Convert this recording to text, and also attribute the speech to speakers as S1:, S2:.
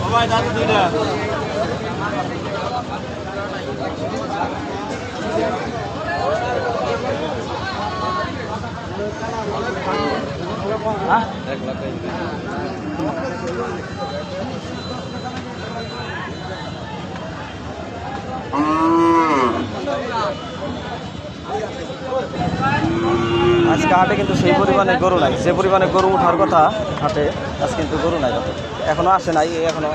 S1: সবাই দাঁড়িয়ে
S2: আজকে হাটে কিন্তু সেই পরিমাণে গরু নাই। যে পরিমাণে গরু ওঠার কথা, হাটে আজ কিন্তু গরু নাই। এখনও এখনও আসে নাই, এখনও